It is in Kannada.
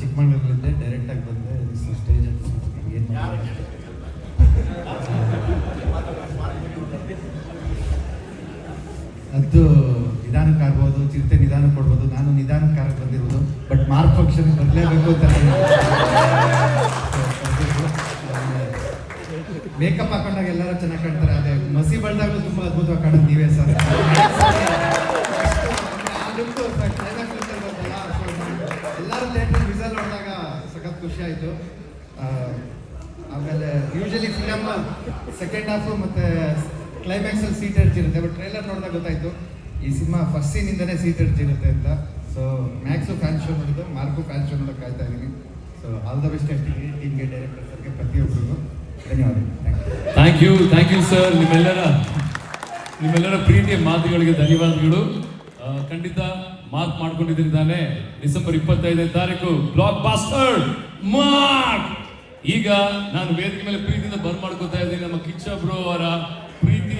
ಚಿಕ್ಕಮಗಳೂರಿನಿಂದ ಡೈರೆಕ್ಟ್ ಆಗಿ ಬಂದೆ. ಸ್ಟೇಜ್ ಏನು ಅದು ನಿಧಾನಕ್ಕೆ ಆಗ್ಬೋದು ಚಿರತೆ ನಿಧಾನ ಕೊಡ್ಬೋದು. ನಾನು ನಿಧಾನಕ್ಕೆ ನಿಧಾನಕ್ಕಾಗಿ ಬಂದಿರೋದು ಬಟ್ ಮಾರ್ಕ್ ಫಂಕ್ಷನ್ ಬರಲೇಬೇಕು ಅಂತ ಮೇಕಪ್ ಹಾಕೊಂಡಾಗ ಎಲ್ಲರೂ ಚೆನ್ನಾಗಿ ಕಾಣ್ತಾರೆ. ಅದೇ ಮಸಿ ಬಳ್ದಾಗಲೂ ತುಂಬ ಅದ್ಭುತವಾಗಿ ಕಾಣೋದು ಸರ್. ಥಿಯೇಟರ್ ನೋಡಿದಾಗ ಸಖತ್ ಖುಷಿ ಆಯಿತು. ಆಮೇಲೆ ಯೂಶಲಿ ಫಿಲಮ್ ಸೆಕೆಂಡ್ ಹಾಫು ಮತ್ತು ಕ್ಲೈಮ್ಯಾಕ್ಸಲ್ಲಿ ಸೀಟ್ ಇರುತ್ತೆ ಬಟ್ ಟ್ರೈಲರ್ ನೋಡಿದಾಗ ಗೊತ್ತಾಯಿತು, ಈ ಸಿನಿಮಾ ಫಸ್ಟ್ ಸೀನಿಂದನೇ ಸೀಟ್ ಇರುತ್ತೆ ಅಂತ. ಸೊ ಮ್ಯಾಕ್ಸು ಫ್ಯಾನ್ ಶೋ ನೋಡಿದ್ದು ಮಾರ್ಕು ಫ್ಯಾನ್ ಶೋ ನೋಡೋಕೆ ಕಾಯ್ತಾ ಇದ್ದೀನಿ ಸೊ ಆಲ್ ದ ಬೆಸ್ಟ್ ಅಷ್ಟಿಗೆ ಟೀಮ್ಗೆ ಡೈರೆಕ್ಟರ್ ಸರ್ಗೆ ಪ್ರತಿಯೊಬ್ಬರಿಗೂ ಧನ್ಯವಾದಗಳು. Thank you thank you sir ನಿಮ್ಮೆಲ್ಲರ ನಿಮ್ಮೆಲ್ಲರ ಪ್ರೀತಿಯ ಮಾತುಗಳಿಗೆ ಧನ್ಯವಾದಗಳು. ಖಂಡಿತ ಮಾತು ಮಾಡ್ಕೊಂಡಿದ್ದೀನಿ. ತಾನೆ ಡಿಸೆಂಬರ್ ಇಪ್ಪತ್ತೈದನೇ ತಾರೀಕು ಬ್ಲಾಕ್ ಬಾಸ್ಟರ್ ಮಾರ್ಕ್. ಈಗ ನಾನು ವೇದಿಕೆ ಮೇಲೆ ಪ್ರೀತಿಯಿಂದ ಬರ್ ಮಾಡ್ಕೋತಾ ಇದ್ದೀನಿ ನಮ್ಮ ಕಿಚ್ಚ ಬ್ರೋ ಅವರ ಪ್ರೀತಿ